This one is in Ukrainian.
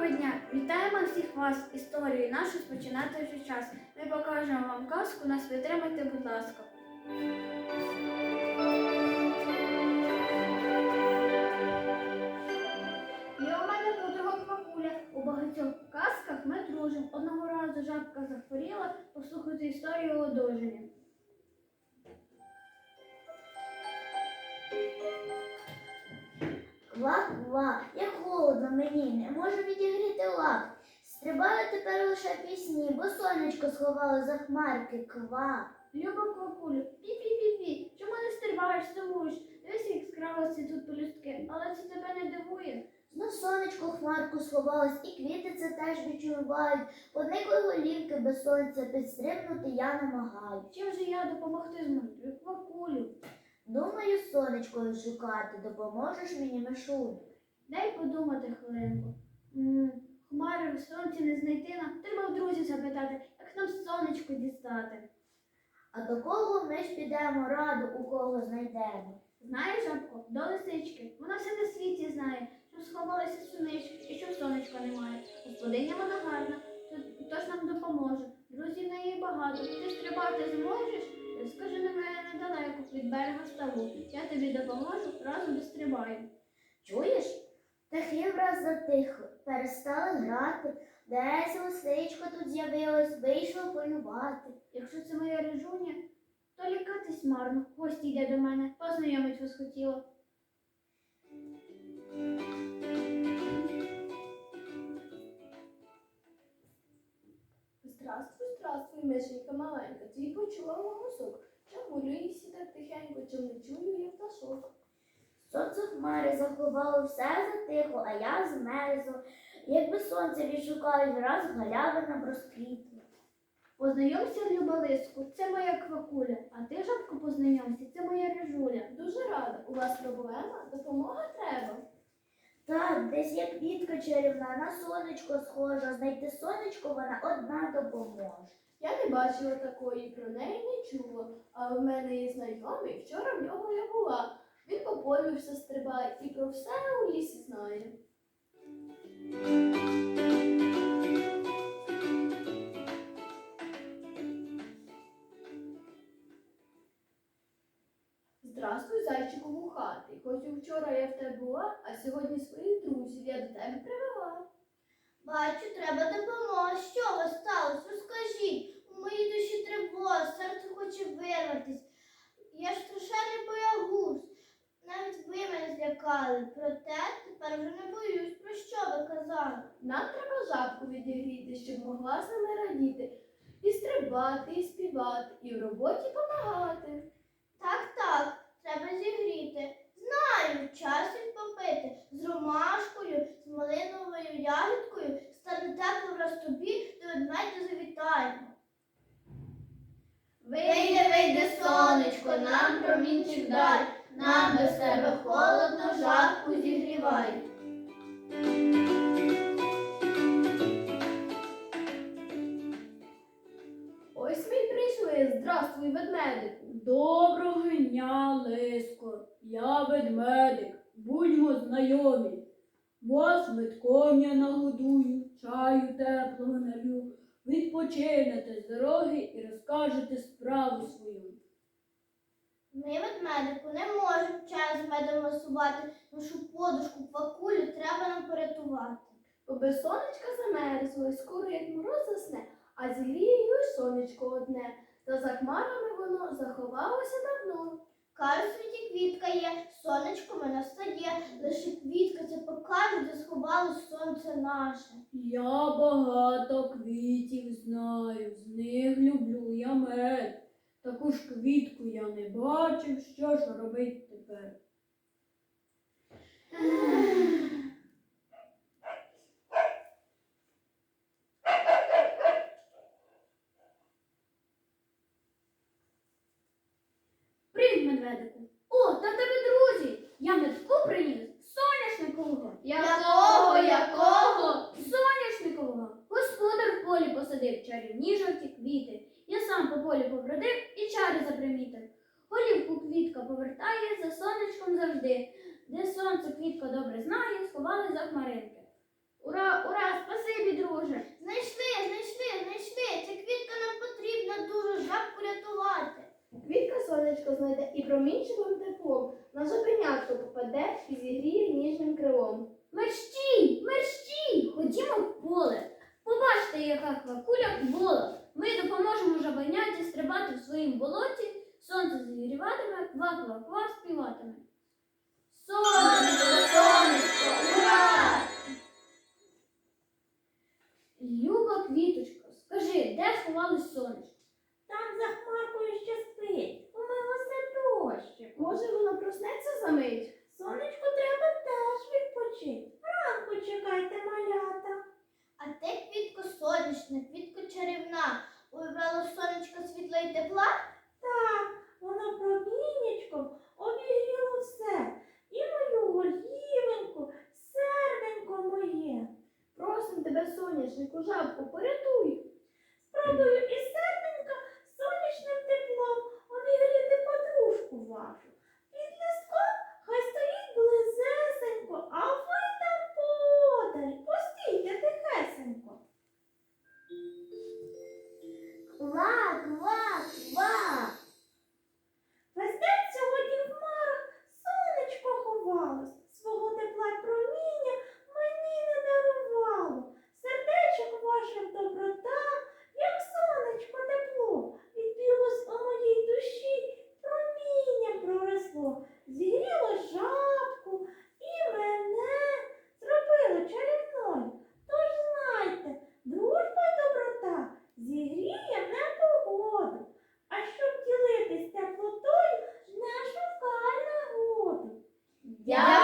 Доброго дня! Вітаємо всіх вас! Історію нашу спочинати вже час. Ми покажемо вам казку, нас підтримайте, будь ласка. Є у мене подруга Квакуля. У багатьох казках ми дружимо. Одного разу жабка захворіла, послухайте історію одужання. Ква-ква, мені, не можу відігріти лап. Стрибаю тепер лише пісні, бо сонечко сховало за хмарки. Ква. Люба Квакулю, пі-пі-пі-пі, чому не стрибаєш, сумуєш? Дивись, як скралися тут пелюстки, але це тебе не дивує. Знов сонечко в хмарку сховалось, і квіти це теж відчувають. Поникли голівки без сонця, підстрибнути я намагаю. Чим же я допомогти зможу? Квакулю, Думаю, сонечкою шукати, допоможеш мені мишулю. Дай подумати хвилинку. Хмари в сонці не знайти нам. Треба в друзів запитати, як нам сонечко дістати. А до кого ми ж підемо раду, у кого знайдемо? Знаєш, жабко, до лисички. Вона все на світі знає, що сховалися сунички і що сонечка немає. Господиня вона гарна, то- тож нам допоможе. Друзів в неї багато. Ти стрибати зможеш? Скажи на мене недалеко від берега ставу. Я тобі допоможу, разом дострибаємо. Чуєш? Птахи враз затихли, перестали грати. Десь лисичка тут з'явилась, вийшла полювати. Якщо це моя рижуня, то лякатись марно. Гості йде до мене, познайомить вас хотіла. Здравствуй, здравствуй, мишенька маленька, твій почула голосок. Чому лісі так тихенько, не чую я пташок? Сонце хмари заховало, все затихло, а я змерзла. Якби сонце відшукають, раз галявина розквітла. Познайомся, Люба Лиску, це моя квакуля, а ти, жабко, познайомся, це моя рижуля. Дуже рада, у вас проблема, допомога треба. Так, десь як квітка чарівна, на сонечко схожа. Знайти сонечко вона одна допоможе. Я не бачила такої, про неї не чула. А в мене є знайомий, вчора в нього я була. Полю все стрибає і про все у лісі знає. Здравствуй, зайчику вухатий. Хоч і вчора я в тебе була, а сьогодні своїх друзів я до тебе привела. Бачу, треба допомога. Що вас сталося? Розкажіть. У моїй душі тривога, серце хоче вирватись. Я ж страшенний боягуз. Навіть ви мене. Проте тепер вже не боюсь. Про що ви казали? Нам треба жабку відігріти, щоб могла з нами радіти. І стрибати, і співати, і в роботі помагати. Так, так, треба зігріти. Знаю, час він попити. З ромашкою, з малиновою ягідкою стане тепло враз тобі, до ведмедя завітаємо. Вийде, вийде сонечко, нам промінчик дай, нам без тебе холодно, жабку зігрівай. Ось ми й прийшли. Здравствуй, ведмедику. Доброго дня, Лиско. Я ведмедик. Будьмо знайомі. Вас метком я нагодую, чаю теплого налю. Відпочинете з дороги і розкажете справу свою. Ми, ведмедику, не можемо чай з медом насувати. Нашу подушку квакулю треба нам порятувати. Бо без сонечка замерзло, і скоро як мороз засне, а зігріє й сонечко одне. Та за хмарами воно заховалося давно. Кажуть, в світі квітка є, сонечко мене встає, лише квітка це покаже, де сховалось сонце наше. Я багато квітів знаю, з них люблю я мед. Таку ж квітку я не бачив, що ж робить тепер. Голівку квітка повертає за сонечком завжди. Де сонце квітка добре знає, сховали за хмаринки. Ура, ура, спасибі, друже. Знайшли, знайшли, знайшли. Ця квітка нам потрібна дуже жабку рятувати. Квітка сонечко знайде і промінчиком теплом на зупинятку попаде і зігріє ніжним крилом. Мерщій, мерщій, ходімо в поле. Побачте, яка квакуля квола. Ми допоможемо жабеняті стрибати в своїм болоті, сонце зігріватиме, ква-ква-ква співатиме. Сонечко, сонечко, ура! Люба квіточко, скажи, де сховалось сонечко? Там за хмаркою ще спить. У Умилося дощик. Може, воно проснеться за мить? Сонечку треба теж відпочити. Ранку чекайте, малята. А ти квітко сонячна, квітко чарівна. Вибрало сонечко світла і тепла. тебе, соняшнику, жабку порятую. Спробую і Yeah.